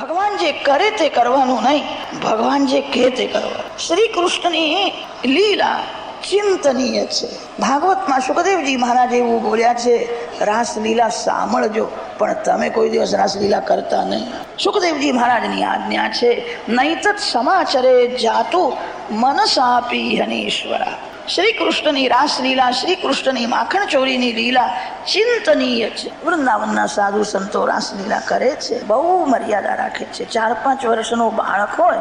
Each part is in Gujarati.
ભગવાન જે કરે તે કરવાનું નહીં. ભગવાન જે કહે તે કરવાનું શ્રી કૃષ્ણની લીલા ચિંતનીય છે. ભાગવતમાં સુખદેવજી મહારાજ એવું બોલ્યા છે રાસલીલા સાંભળજો, પણ તમે કોઈ દિવસ રાસલીલા કરતા નહીં. સુખદેવજી મહારાજની આજ્ઞા છે નૈતત સમાચરે જાતું મનસાપી હનીશ્વરા. શ્રી કૃષ્ણની રાસલીલા શ્રી કૃષ્ણની માખણ ચોરીની લીલા ચિંતનીય છે. વૃંદાવનના સાધુ સંતો રાસલીલા કરે છે, બહુ મર્યાદા રાખે છે. ચાર પાંચ વર્ષનો બાળક હોય,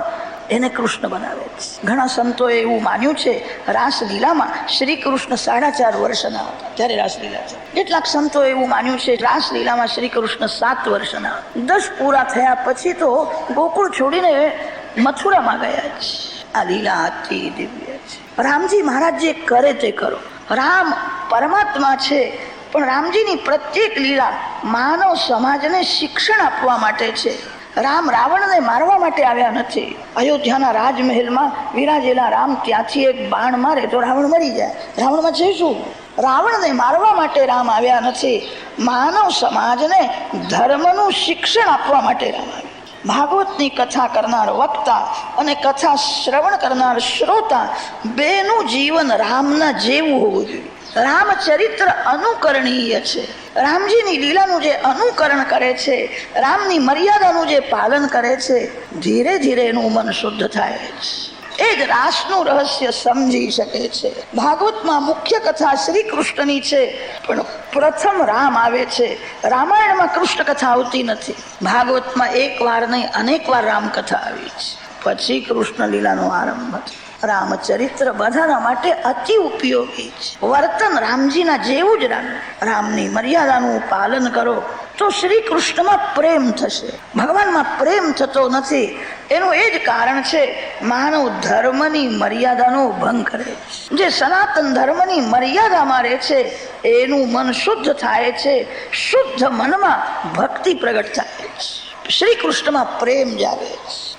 એને કૃષ્ણ બનાવે છે. ઘણા સંતોએ એવું માન્યું છે, રાસલીલામાં શ્રી કૃષ્ણ સાડા ચાર વર્ષના હતા. ત્યારે રાસલીલા છે. કેટલાક સંતોએ એવું માન્યું છે, રાસલીલામાં શ્રી કૃષ્ણ સાત વર્ષના દસ પૂરા થયા પછી તો ગોકુળ છોડીને મથુરામાં ગયા છે. આ લીલા હતી દિવ્ય. છે. રામજી મહારાજ જે કરે તે કરો. રામ પરમાત્મા છે, પણ રામજીની પ્રત્યેક લીલા માનવ સમાજને શિક્ષણ આપવા માટે છે. રામ રાવણને મારવા માટે આવ્યા નથી. અયોધ્યાના રાજમહેલમાં વિરાજેલા રામ ત્યાંથી એક બાણ મારે તો રાવણ મરી જાય. રાવણમાં છે શું? રાવણને મારવા માટે રામ આવ્યા નથી. માનવ સમાજને ધર્મનું શિક્ષણ આપવા માટે રામ ભાગવતની કથા કરનાર વક્તા અને કથા શ્રવણ કરનાર શ્રોતા બેનું જીવન રામના જેવું હોવું જોઈએ. રામચરિત્ર અનુકરણીય છે. રામજીની લીલાનું જે અનુકરણ કરે છે, રામની મર્યાદાનું જે પાલન કરે છે, ધીરે ધીરે એનું મન શુદ્ધ થાય છે. એ જ રાસનું રહસ્ય સમજી શકે છે. ભાગવતમાં મુખ્ય કથા શ્રી કૃષ્ણની છે, પણ પ્રથમ રામ આવે છે. રામાયણમાં કૃષ્ણ કથા આવતી નથી. ભાગવતમાં એક વાર નહીં અનેક વાર રામકથા આવી છે. પછી કૃષ્ણ લીલાનો આરંભ રામચરિત્ર બધાના માટે અતિ ઉપયોગી છે. વર્તન રામજીના જેવું જ રામ રામની મર્યાદાનું પાલન કરો. તો શ્રી કૃષ્ણમાં પ્રેમ થશે. ભગવાનમાં પ્રેમ થતો નથી. એનું એ જ કારણ છે, માનવ ધર્મની મર્યાદાનો ભંગ કરે જે સનાતન ધર્મની મર્યાદામાં રહે છે, એનું મન શુદ્ધ થાય છે, શુદ્ધ મનમાં ભક્તિ પ્રગટ થાય શ્રી કૃષ્ણમાં પ્રેમ જાગે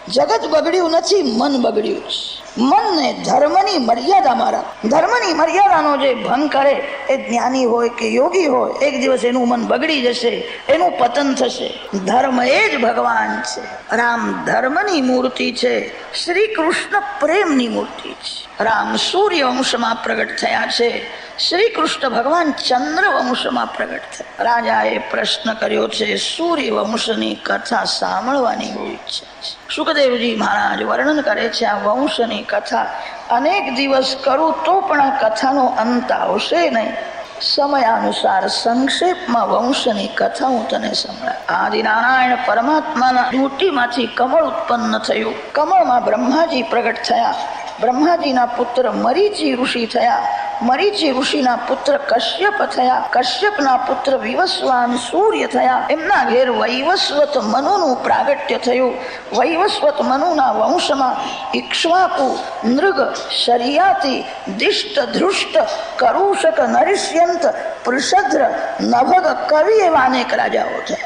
જગત બગડ્યું નથી, મન બગડ્યું છે. મનને ધર્મની મર્યાદામાં રાખ ધર્મની મર્યાદાનો જે ભંગ કરે, એ જ્ઞાની હોય કે યોગી હોય, એક દિવસ એનું મન બગડી જશે, એનું પતન થશે. ધર્મ એ જ ભગવાન છે. રામ ધર્મની મૂર્તિ છે, શ્રી કૃષ્ણ પ્રેમની મૂર્તિ છે. રામ સૂર્ય વંશમાં પ્રગટ થયા છે શ્રી કૃષ્ણ ભગવાન ચંદ્ર વંશમાં પ્રગટ થયા. રાજાએ પ્રશ્ન કર્યો છે સૂર્ય વંશની કથા સાંભળવાની બહુ ઈચ્છા છે. સુખદેવજી મહારાજ વર્ણન કરે છે, આ વંશની કથા અનેક દિવસ કરું તો પણ આ કથાનો અંત આવશે નહીં. સમયાનુસાર સંક્ષેપમાં વંશની કથા હું તને સંભળાય આદિનારાયણ પરમાત્માના ડ્યુટીમાંથી કમળ ઉત્પન્ન થયું. કમળમાં બ્રહ્માજી પ્રગટ થયા. બ્રહ્માજીના પુત્ર મરીચી ઋષિ થયા. મરીચી ઋષિના પુત્ર કશ્યપ થયા. કશ્યપના પુત્ર વિવસ્વાન સૂર્ય થયા. એમના ઘેર વૈવસ્વત મનુનું પ્રાગટ્ય થયું. વૈવસ્વત મનુના વંશમાં ઇક્ષ્વાકુ નૃગ, શરિયાતી, દિષ્ટ, ધૃષ્ટ, કરુષક, નરિષ્યંત, પૃષદ્ર, નભગ, કવિ એવા અનેક રાજાઓ થયા.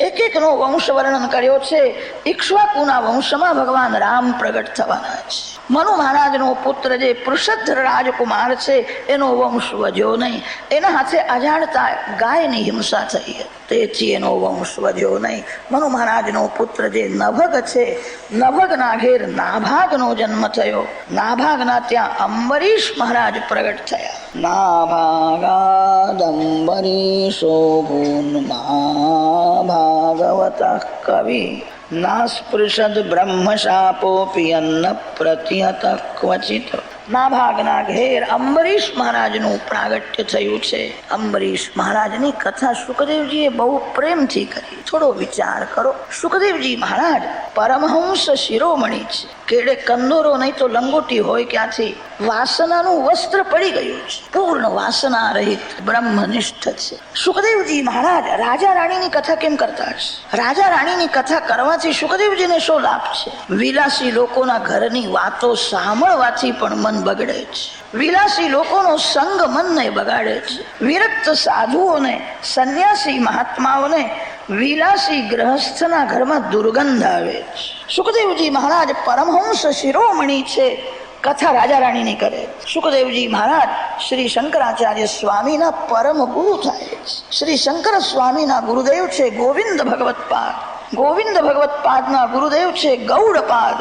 એક એકનો વંશ વર્ણન કર્યો છે. ઇક્ષ્વાકુના વંશમાં ભગવાન રામ પ્રગટ થવાના છે. મનુ મહારાજનો પુત્ર જે પૃષદ્ર રાજકુમાર છે, એનો વંશ વધ્યો નહીં. એના હાથે અજાણતા ગાયની હિંસા થઈ તેથી એનો વંશ વધ્યો નહીં. મનુ મહારાજનો પુત્ર જે નભગ છે, નભગના ઘેર નાભાગનો જન્મ થયો. નાભાગના ત્યાં અંબરીશ મહારાજ પ્રગટ થયા. નાભાગાદંબરીશો ભૂન્મા ભાગવત કવિ. નાસ્પૃશદ બ્રહ્મશાપોપી અન્ન પ્રતિહત ક્વચિત નાભાગના ઘેર અંબરીશ મહારાજનું પ્રાગટ્ય થયું છે. અંબરીશ મહારાજની કથા સુખદેવજીએ બહુ પ્રેમથી કરી. થોડો વિચાર કરો. સુખદેવજી મહારાજ પરમહંસ શિરોમણી છે. કેડે કંદોરો નહીં તો લંગોટી હોય ક્યાંથી? વાસનાનું વસ્ત્ર પડી ગયું છે. પૂર્ણ વાસના રહિત બ્રહ્મનિષ્ઠ છે. સુખદેવજી મહારાજ, રાજા રાણીની કથા કેમ કરતા હશે? રાજા રાણીની કથા કરવાથી સુખદેવજીને શું લાભ છે? વિલાસી લોકોના ઘરની વાતો સાંભળવાથી પણ મન બગડે છે. વિલાસી લોકોનો સંગ મનને બગાડે છે. વિરક્ત સાધુઓને, સંન્યાસી મહાત્માઓને વિલાસી ગ્રહસ્થના ઘરમાં દુર્ગંધ આવે સુખદેવજી મહારાજ પરમહંસ શિરોમણી છે. કથા રાજા રાણીની કરે. સુખદેવજી મહારાજ શ્રી શંકરાચાર્ય સ્વામીના પરમ ગુરુ થાય શ્રી શંકર સ્વામીના ગુરુદેવ છે ગોવિંદ ભગવત પાદ. ગોવિંદ ભગવત પાદના ગુરુદેવ છે ગૌડપાદ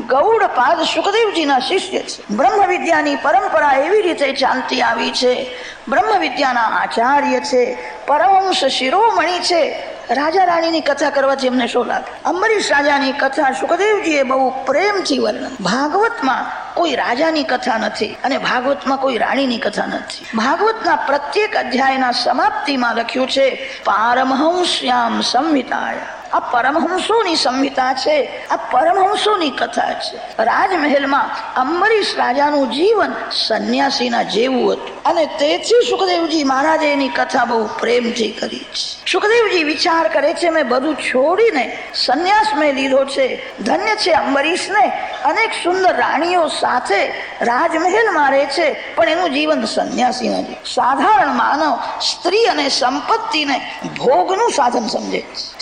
ગૌડપાદ સુખદેવજીના શિષ્ય છે. બ્રહ્મ વિદ્યાની પરંપરા એવી રીતે ચાલતી આવી છે. બ્રહ્મ વિદ્યાના આચાર્ય છે. પરમહંસ શિરોમણી છે. રાજા રાણીની કથા કરવાથી એમને શું લાગે? અંબરીશ રાજાની કથા સુખદેવજીએ બહુ પ્રેમથી વર્ણન ભાગવતમાં કોઈ રાજાની કથા નથી અને ભાગવતમાં કોઈ રાણીની કથા નથી. ભાગવતના પ્રત્યેક અધ્યાયના સમાપ્તિમાં લખ્યું છે, પારમહંસ્યામ સંહિતાયા આ પરમહંસોની સંહિતા છે. આ પરમહંસોની કથા છે. રાજમહેલમાં અંબરીશ રાજાનું જીવન સંન્યાસીના જેવું હતું. અને તેથી સુખદેવજી મહારાજે એની કથા બહુ પ્રેમથી કરી છે. સુખદેવજી વિચાર કરે છે, મેં બધું છોડીને સંન્યાસ મેં લીધો છે. ધન્ય છે અંબરીશને. અનેક સુંદર રાણીઓ સાથે રાજમહેલમાં રહે છે. પણ એનું જીવન સંન્યાસી નથી. સાધારણ માનવ સ્ત્રી અને સંપત્તિને ભોગનું સાધન સમજે છે.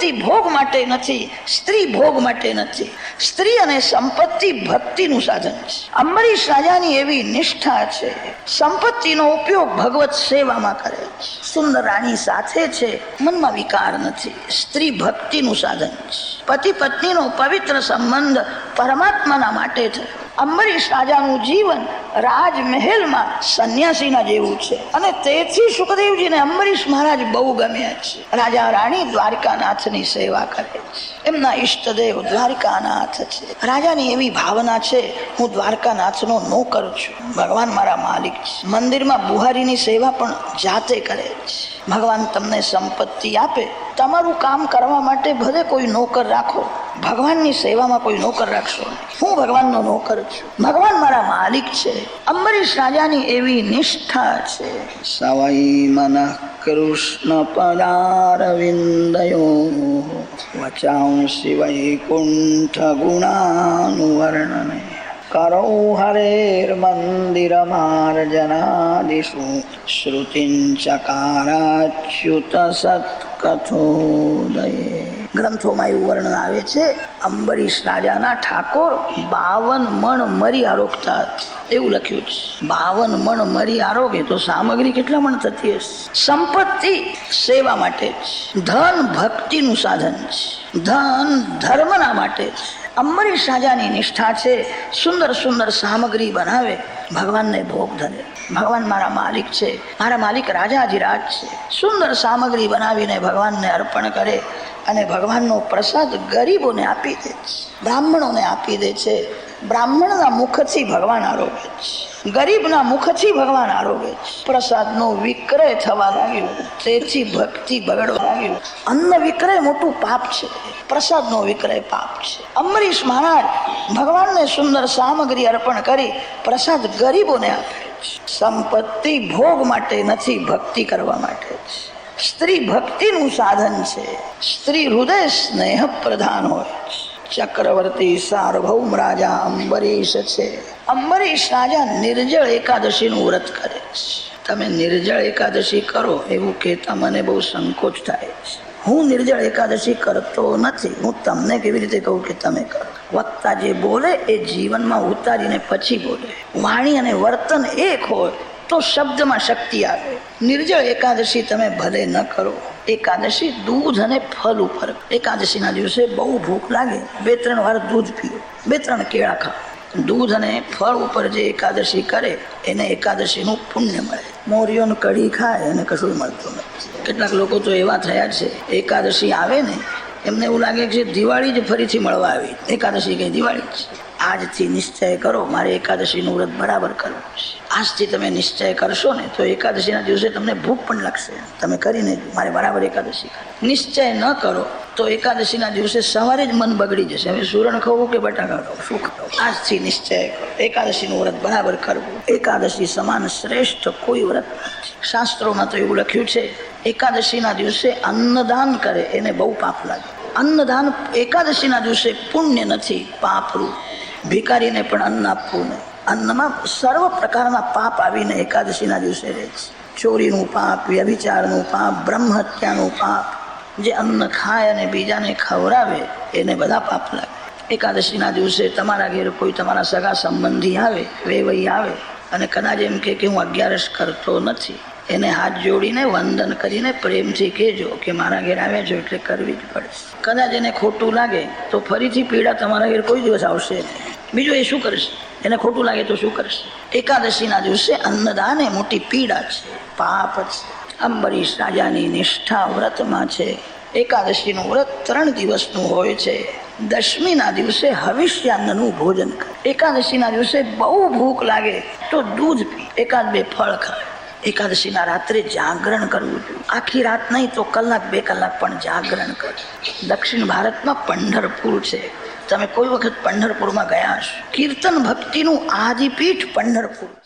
સંપત્તિ ભોગ માટે નથી, સ્ત્રી ભોગ માટે નથી. સ્ત્રી અને સંપત્તિ ભક્તિનું સાધન છે. અંબરીશ રાજાની એવી નિષ્ઠા છે. સંપત્તિનો ઉપયોગ ભગવત સેવામાં કરે છે. સુંદર રાણી સાથે છે, મનમાં વિકાર નથી. સ્ત્રી ભક્તિનું સાધન છે. પતિ પત્નીનો પવિત્ર સંબંધ પરમાત્માના માટે છે અંબરીશ રાજાનું જીવન રાજમહેલમાં સંન્યાસીના જેવું છે. અને તેથી સુખદેવજીને અંબરીશ મહારાજ બહુ ગમ્યા છે. રાજા રાણી દ્વારકાનાથની સેવા કરે છે. એમના ઈષ્ટદેવ દ્વારકાનાથ છે. રાજાની એવી ભાવના છે, હું દ્વારકાનાથનો નોકર છું. ભગવાન મારા માલિક છે. મંદિરમાં બુહારીની સેવા પણ જાતે કરે છે. ભગવાન તમને સંપત્તિ આપે. તમારું કામ કરવા માટે ભલે કોઈ નોકર રાખો ભગવાનની સેવામાં કોઈ નોકર રાખશો. હું ભગવાનનો નોકર છું. ભગવાન મારા માલિક છે. અંબરીશ રાજાની એવી નિષ્ઠા છે. સવાઈ મન કૃષ્ણ પદારવિંદયો વચાંસી વૈકુંઠ ગુણાનુવર્ણને. કરો હરેર્મંદિરમાર્જનાદિષુ શ્રુતિંચકારાચ્યુત સત્કથોદયે. ગ્રંથોમાં એવું વર્ણન આવે છે, અંબરીશ રાજાના ઠાકોર બાવન મણ મરી આરોગતા એવું લખ્યું છે. બાવન મણ મરી આરોગે તો સામગ્રી કેટલા મણ થતી હશે? સંપત્તિ સેવા માટે ધન ભક્તિનું સાધન છે. ધન ધર્મના માટે અંબરીશ રાજાની નિષ્ઠા છે. સુંદર સુંદર સામગ્રી બનાવે. ભગવાનને ભોગ ધરે. ભગવાન મારા માલિક છે. મારા માલિક રાજાધિરાજ છે. સુંદર સામગ્રી બનાવીને ભગવાનને અર્પણ કરે અને ભગવાનનો પ્રસાદ ગરીબોને આપી દે છે. બ્રાહ્મણોને આપી દે છે. બ્રાહ્મણના મુખથી ભગવાન આરોગે છે. ગરીબના મુખથી ભગવાન આરોગે છે. પ્રસાદનો વિક્રય થવા લાગ્યો. તેથી ભક્તિ બગડવા લાગ્યો. અન્ન વિક્રય મોટું પાપ છે. પ્રસાદનો વિક્રય પાપ છે. અમરીશ મહારાજ ભગવાનને સુંદર સામગ્રી અર્પણ કરી પ્રસાદ ગરીબોને આપે સંપત્તિ ભોગ માટે નથી, ભક્તિ કરવા માટે સ્ત્રી ભક્તિનું સાધન છે. સ્ત્રી હૃદય સ્નેહ પ્રધાન હોય છે. ચક્રવર્તી સાર્વભૌમ રાજા અંબરીશ છે અંબરીશ રાજા નિર્જળ એકાદશીનું વ્રત કરે છે તમે નિર્જળ એકાદશી કરો એવું કહેતા મને બહુ સંકોચ થાય છે। હું નિર્જળ એકાદશી કરતો નથી। હું તમને કેવી રીતે કહું કે તમે કરો? વક્તા જે બોલે, એ જીવનમાં ઉતારીને પછી બોલે। વાણી અને વર્તન એક હોય, તો શબ્દમાં શક્તિ આવે। નિર્જળ એકાદશી તમે ભલે ન કરો એકાદશી દૂધ અને ફલ ઉપર. એકાદશીના દિવસે બહુ ભૂખ લાગે. બે ત્રણ વાર દૂધ પીઓ. બે ત્રણ કેળા ખાઓ. દૂધ અને ફળ ઉપર જે એકાદશી કરે, એને એકાદશીનું પુણ્ય મળે. મોરિયોને કઢી ખાય એને કશું મળતું નથી. કેટલાક લોકો તો એવા થયા છે. એકાદશી આવે ને, એમને એવું લાગે કે દિવાળી જ ફરીથી મળવા આવી. એકાદશી કઈ દિવાળી જ. આજથી નિશ્ચય કરો, મારે એકાદશીનું વ્રત બરાબર કરવું છે આજથી તમે નિશ્ચય કરશો ને, તો એકાદશીના દિવસે તમને ભૂખ પણ લાગશે. તમે કરીને મારે બરાબર એકાદશી. નિશ્ચય ન કરો, તો એકાદશીના દિવસે સવારે જ મન બગડી જશે. હવે સુરણ ખાવું કે બટાકા ખાવું? શું ખાવું? આજથી નિશ્ચય કરો. એકાદશીનું વ્રત બરાબર કરવું. એકાદશી સમાન શ્રેષ્ઠ કોઈ વ્રત નથી. શાસ્ત્રોમાં તો એવું લખ્યું છે, એકાદશીના દિવસે અન્નદાન કરે, એને બહુ પાપ લાગે. અન્નદાન એકાદશીના દિવસે પુણ્ય નથી, પાપરૂપ. ભિકારીને પણ અન્ન આપવું નહીં. અન્નમાં સર્વ પ્રકારના પાપ આવીને એકાદશીના દિવસે રહે છે. ચોરીનું પાપ, વ્યભિચારનું પાપ, બ્રહ્મહત્યાનું પાપ, જે અન્ન ખાય અને બીજાને ખવડાવે, એને બધા પાપ લાગે. એકાદશીના દિવસે તમારા ઘેર કોઈ તમારા સગા સંબંધી આવે, વેવઈ આવે અને કદાચ એમ કે હું અગિયારસ કરતો નથી. એને હાથ જોડીને વંદન કરીને પ્રેમથી કહેજો કે મારા ઘેર આવ્યા છો એટલે કરવી જ પડશે. કદાચ એને ખોટું લાગે તો ફરીથી પીડા તમારા ઘેર કોઈ દિવસ આવશે નહીં. બીજું એ શું કરશે? એને ખોટું લાગે તો શું કરશે? એકાદશીના દિવસે અન્નદાન એ મોટી પીડા છે, પાપ છે. અંબરીશ રાજાની નિષ્ઠા વ્રતમાં છે. એકાદશીનું વ્રત ત્રણ દિવસનું હોય છે. દશમીના દિવસે હવિષ્યાન્નનું ભોજન કરે. એકાદશીના દિવસે બહુ ભૂખ લાગે તો દૂધ પી. એકાદ બે ફળ ખાય. એકાદશીના રાત્રે જાગરણ કરવું જોઈએ આખી રાત નહીં તો કલાક બે કલાક પણ જાગરણ કર. દક્ષિણ ભારતમાં પંઢરપુર છે. તમે કોઈ વખત પંઢરપુરમાં ગયા હશો? કીર્તન ભક્તિનું આદિપીઠ પંઢરપુર.